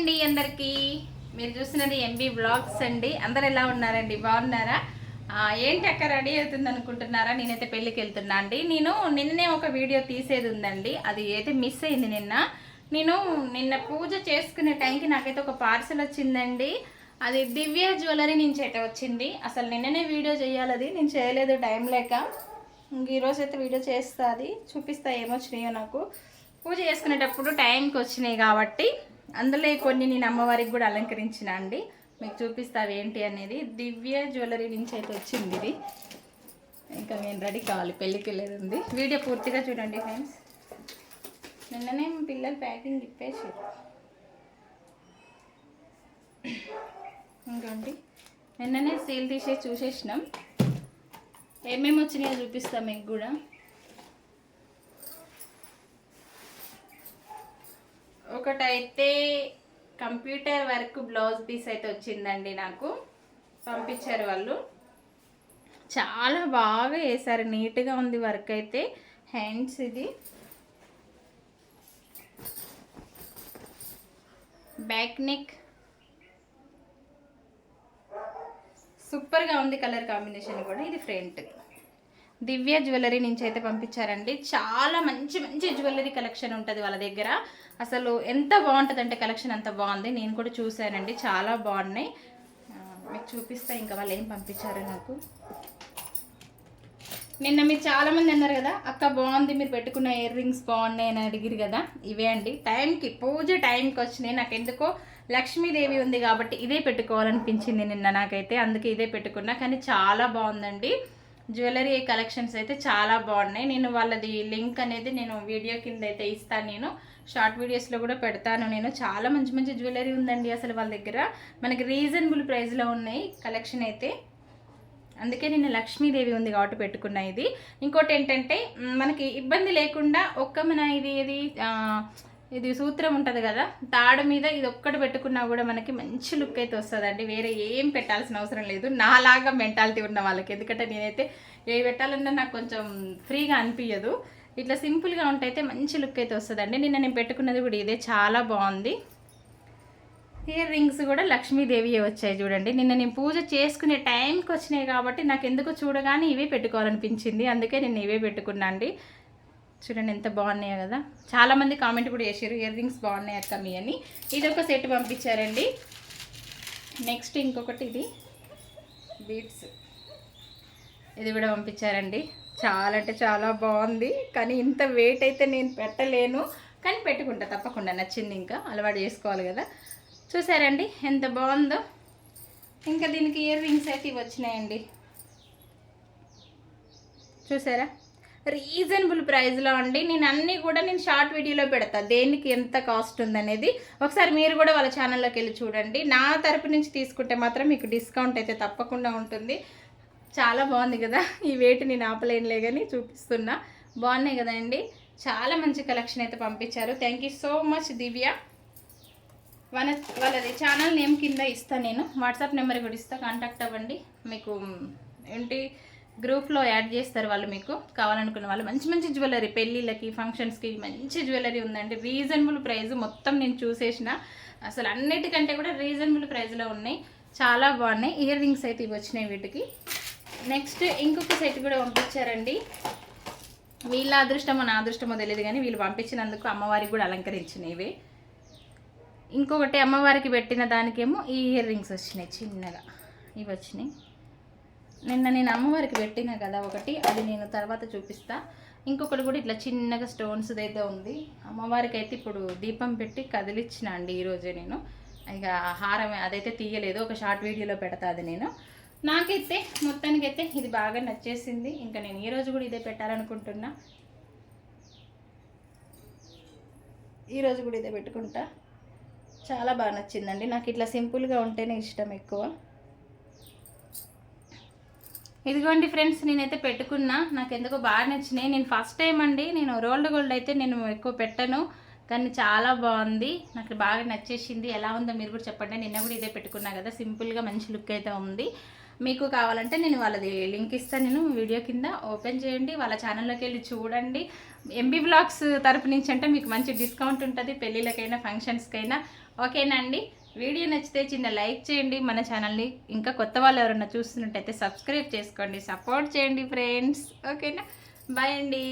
అండి అందరికీ. మీరు చూసినది ఎంబీ బ్లాగ్స్ అండి. అందరు ఎలా ఉన్నారండి? బాగున్నారా? ఏంటి అక్క రెడీ అవుతుంది అనుకుంటున్నారా? నేనైతే పెళ్ళికి వెళ్తున్నా అండి. నేను నిన్ననే ఒక వీడియో తీసేది ఉందండి. అది అయితే మిస్ అయింది నిన్న. నేను నిన్న పూజ చేసుకునే టైంకి నాకైతే ఒక పార్సల్ వచ్చిందండి. అది దివ్య జ్యువెలరీ నుంచి అయితే వచ్చింది. అసలు నిన్ననే వీడియో చేయాలి అది. నేను చేయలేదు టైం లేక. ఈరోజు అయితే వీడియో చేస్తా అది. చూపిస్తా ఏమొచ్చినాయో నాకు. పూజ చేసుకునేటప్పుడు టైంకి వచ్చినాయి కాబట్టి. అందులో కొన్ని నేను అమ్మవారికి కూడా అలంకరించిన అండి. మీకు చూపిస్తా ఏంటి అనేది. దివ్య జ్యువెలరీ నుంచి అయితే వచ్చింది ఇది. ఇంకా నేను రెడీ కావాలి పెళ్ళికి వెళ్ళేది ఉంది. వీడియో పూర్తిగా చూడండి ఫ్రెండ్స్. నిన్ననే పిల్లలు ప్యాకింగ్ ఇప్పేసారు ఇంకోండి నిన్ననే సీల్ తీసేసి చూసేసినాం. ఏమేమి వచ్చినాయో చూపిస్తాం మీకు కూడా. ఒకటైతే కంప్యూటర్ వర్క్ బ్లౌజ్ పీస్ అయితే వచ్చిందండి నాకు. పంపించారు వాళ్ళు. చాలా బాగా వేశారు. నీట్గా ఉంది వర్క్ అయితే. హ్యాండ్స్ ఇది. Back neck. సూపర్గా ఉంది కలర్ కాంబినేషన్ కూడా. ఇది ఫ్రంట్. దివ్య జ్యువెలరీ నుంచి అయితే పంపించారండి. చాలా మంచి మంచి జ్యువెలరీ కలెక్షన్ ఉంటుంది వాళ్ళ దగ్గర. అసలు ఎంత బాగుంటుంది అంటే కలెక్షన్ అంత బాగుంది. నేను కూడా చూశానండి. చాలా బాగున్నాయి. మీకు చూపిస్తా. ఇంకా వాళ్ళు ఏం పంపించారు నాకు. నిన్న మీరు చాలామంది అన్నారు కదా అక్క బాగుంది మీరు పెట్టుకున్న ఇయర్ రింగ్స్ బాగున్నాయి అని అడిగిరు కదా. ఇవే అండి. టైంకి పూజ టైంకి వచ్చినాయి. నాకు ఎందుకో లక్ష్మీదేవి ఉంది కాబట్టి ఇదే పెట్టుకోవాలనిపించింది నిన్న నాకైతే. అందుకే ఇదే పెట్టుకున్నా. కానీ చాలా బాగుందండి. జ్యువెలరీ కలెక్షన్స్ అయితే చాలా బాగున్నాయి. నేను వాళ్ళది లింక్ అనేది నేను వీడియో కింద అయితే ఇస్తాను నేను. షార్ట్ వీడియోస్లో కూడా పెడతాను నేను. చాలా మంచి మంచి జ్యువెలరీ ఉందండి అసలు వాళ్ళ దగ్గర. మనకి రీజనబుల్ ప్రైస్లో ఉన్నాయి కలెక్షన్ అయితే. అందుకే నేను లక్ష్మీదేవి ఉంది కాబట్టి పెట్టుకున్నా ఇది. ఇంకోటి ఏంటంటే మనకి ఇబ్బంది లేకుండా ఒక్క మన ఇది ఇది ఇది సూత్రం ఉంటుంది కదా. తాడు మీద ఇది ఒక్కటి పెట్టుకున్నా కూడా మనకి మంచి లుక్ అయితే వస్తుందండి. వేరే ఏం పెట్టాల్సిన అవసరం లేదు. నాలాగా మెంటాలిటీ ఉన్న వాళ్ళకి. ఎందుకంటే నేనైతే ఏ పెట్టాలన్నా నాకు కొంచెం ఫ్రీగా అనిపించదు ఇట్లా సింపుల్గా ఉంటైతే మంచి లుక్ అయితే వస్తుందండి. నిన్న నేను పెట్టుకున్నది కూడా ఇదే. చాలా బాగుంది. ఇయర్ రింగ్స్ కూడా లక్ష్మీదేవి వచ్చాయి చూడండి. నిన్న నేను పూజ చేసుకునే టైంకి వచ్చినాయి కాబట్టి నాకు ఎందుకు చూడగానే ఇవే పెట్టుకోవాలనిపించింది. అందుకే నేను ఇవే పెట్టుకున్నా అండి. చూడండి ఎంత బాగున్నాయో కదా. చాలామంది కామెంట్ కూడా చేశారు ఇయర్ రింగ్స్ బాగున్నాయి అక్క మీ అని. ఇది ఒక సెట్ పంపించారండి. నెక్స్ట్ ఇంకొకటి ఇది. బీట్స్. ఇది కూడా పంపించారండి. చాలా అంటే చాలా బాగుంది. కానీ ఇంత వెయిట్ అయితే నేను పెట్టలేను. కానీ పెట్టుకుంటా తప్పకుండా. నచ్చింది ఇంకా. అలవాటు చేసుకోవాలి కదా. చూసారండి ఎంత బాగుందో. ఇంకా దీనికి ఇయర్ రింగ్స్ అయితే ఇవి వచ్చినాయండి. చూసారా? రీజనబుల్ ప్రైస్లో అండి. నేను అన్నీ కూడా నేను షార్ట్ వీడియోలో పెడతా. దేనికి ఎంత కాస్ట్ ఉందనేది. ఒకసారి మీరు కూడా వాళ్ళ ఛానల్లోకి వెళ్ళి చూడండి. నా తరపు నుంచి తీసుకుంటే మాత్రం మీకు డిస్కౌంట్ అయితే తప్పకుండా ఉంటుంది. చాలా బాగుంది కదా. ఈ వెయిట్ నేను ఆపలేనులే కానీ చూపిస్తున్నా. బాగున్నాయి కదండి చాలా మంచి కలెక్షన్ అయితే పంపించారు. Thank you so much Divya. వాళ్ళ వాళ్ళది ఛానల్ నేమ్ కింద ఇస్తాను నేను. వాట్సాప్ నెంబర్ కూడా ఇస్తా. కాంటాక్ట్ అవ్వండి. మీకు ఏంటి గ్రూప్లో యాడ్ చేస్తారు వాళ్ళు మీకు. కావాలనుకున్న వాళ్ళు మంచి మంచి జ్యువెలరీ పెళ్ళిళ్ళకి ఫంక్షన్స్కి మంచి జ్యువెలరీ ఉందండి. రీజనబుల్ ప్రైస్ మొత్తం నేను చూసేసిన. అసలు అన్నిటికంటే కూడా రీజనబుల్ ప్రైస్లో ఉన్నాయి. చాలా బాగున్నాయి. ఇయర్ రింగ్స్ అయితే ఇవి వచ్చినాయి వీటికి. నెక్స్ట్ ఇంకొక సెట్ కూడా పంపించారండి. వీళ్ళ అదృష్టమో నా అదృష్టమో తెలియదు కానీ వీళ్ళు పంపించినందుకు అమ్మవారికి కూడా అలంకరించినవి. ఇంకొకటి అమ్మవారికి పెట్టిన దానికేమో ఈ ఇయర్ రింగ్స్ వచ్చినాయి చిన్నగా. ఇవి వచ్చినాయి. నిన్న నేను అమ్మవారికి పెట్టిన కదా ఒకటి అది నేను తర్వాత చూపిస్తా. ఇంకొకటి కూడా ఇట్లా చిన్నగా స్టోన్స్ అయితే ఉంది. అమ్మవారికి అయితే ఇప్పుడు దీపం పెట్టి కదిలిచ్చిన అండి ఈరోజే నేను. ఇక హారం అదైతే తీయలేదు ఒక షార్ట్ వీడియోలో పెడతా అది నేను. నాకైతే మొత్తానికైతే ఇది బాగా నచ్చేసింది. ఇంకా నేను ఈరోజు కూడా ఇదే పెట్టాలనుకుంటున్నా. ఈరోజు కూడా ఇదే పెట్టుకుంటా. చాలా బాగా నచ్చిందండి. నాకు ఇట్లా సింపుల్గా ఉంటేనే ఇష్టం ఎక్కువ. ఇదిగోండి ఫ్రెండ్స్ నేనైతే పెట్టుకున్నా. నాకు ఎందుకో బాగా నచ్చినాయి. నేను ఫస్ట్ టైం అండి. నేను రోల్డ్ గోల్డ్ అయితే నేను ఎక్కువ పెట్టను. కానీ చాలా బాగుంది. నాకు బాగా నచ్చేసింది. ఎలా ఉందో మీరు కూడా చెప్పండి. నిన్న కూడా ఇదే పెట్టుకున్నా కదా. సింపుల్గా మంచి లుక్ అయితే ఉంది. మీకు కావాలంటే నేను వాళ్ళది లింక్ ఇస్తాను నేను వీడియో కింద ఓపెన్ చేయండి. వాళ్ళ ఛానల్లోకి వెళ్ళి చూడండి. ఎంబీ బ్లాగ్స్ తరపు నుంచి అంటే మీకు మంచి డిస్కౌంట్ ఉంటుంది. పెళ్ళిళ్ళకైనా ఫంక్షన్స్కైనా ఓకేనా అండి వీడియో నచ్చితే చిన్న లైక్ చేయండి. మన ఛానల్ని ఇంకా కొత్త వాళ్ళు ఎవరైనా చూస్తున్నట్టయితే సబ్స్క్రైబ్ చేసుకోండి. సపోర్ట్ చేయండి ఫ్రెండ్స్. ఓకేనా? బాయ్ అండి.